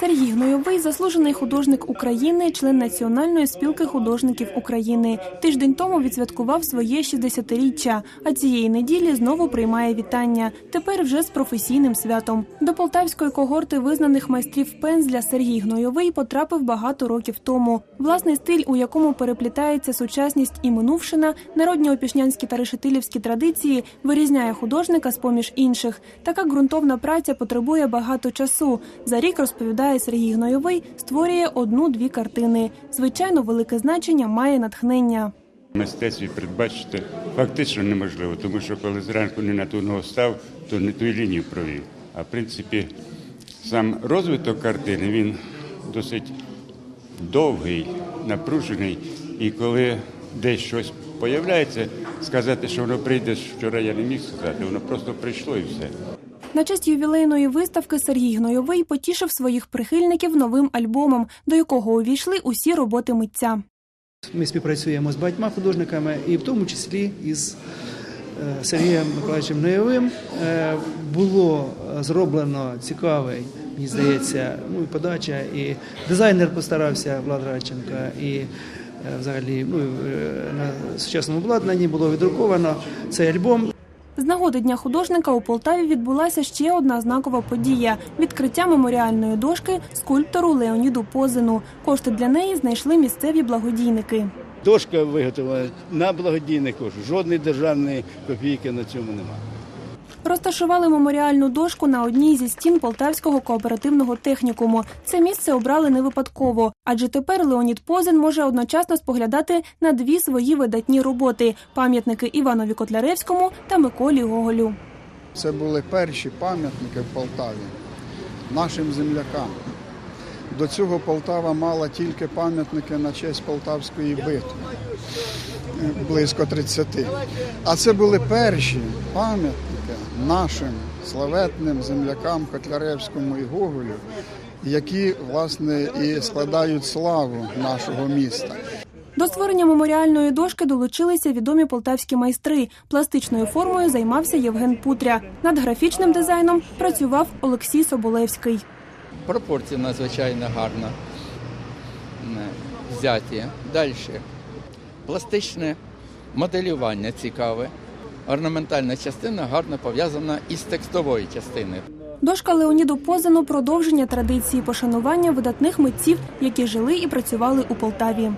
Сергій Гнойовий заслужений художник України, член Національної спілки художників України. Тиждень тому відсвяткував своє 60-річчя, а цієї неділі знову приймає вітання. Тепер вже з професійним святом. До полтавської когорти визнаних майстрів пензля Сергій Гнойовий потрапив багато років тому. Власний стиль, у якому переплітається сучасність і минувшина, народні опішнянські та решетилівські традиції вирізняє художника з поміж інших. Така ґрунтовна праця потребує багато часу. За рік розповідає Сергій Гнойовий, створює одну-дві картини. Звичайно, велике значення має натхнення. Мистецтві передбачити фактично неможливо, тому що коли зранку не на ту ногу став, то не ту лінію провів. А в принципі, сам розвиток картини він досить довгий, напружений. І коли десь щось появляється, сказати, що воно прийде вчора, я не міг сказати, воно просто прийшло і все. На честь ювілейної виставки Сергій Гнойовий потішив своїх прихильників новим альбомом, до якого увійшли усі роботи митця. Ми співпрацюємо з багатьма художниками, і в тому числі із е, Сергієм Миколаївичем Нойовим Е, було е, зроблено цікавий, мені здається, ну подача, і дизайнер постарався Влад Радченка, і взагалі ну, на сучасному обладнанні було віддруковано цей альбом. З нагоди Дня художника у Полтаві відбулася ще одна знакова подія відкриття меморіальної дошки скульптору Леоніду Позину. Кошти для неї знайшли місцеві благодійники. Дошка виготовлена на благодійний кошт. Жодної державної копійки на цьому немає. Розташували меморіальну дошку на одній зі стін Полтавського кооперативного технікуму. Це місце обрали не випадково, адже тепер Леонід Позин може одночасно споглядати на дві свої видатні роботи пам'ятники Іванові Котляревському та Миколі Гоголю. Це були перші пам'ятники в Полтаві нашим землякам. До цього Полтава мала тільки пам'ятники на честь Полтавської битви, близько 30. А це були перші пам'ятники нашим славетним землякам Котляревському і Гоголю, які власне і складають славу нашого міста. До створення меморіальної дошки долучилися відомі полтавські майстри. Пластичною формою займався Євген Путря. Над графічним дизайном працював Олексій Соболевський. Пропорції надзвичайно гарно е, взяті. Далі. Пластичне моделювання цікаве. Орнаментальна частина гарно пов'язана із текстовою частиною. Дошка Леоніду Позану продовження традиції пошанування видатних митців, які жили і працювали у Полтаві.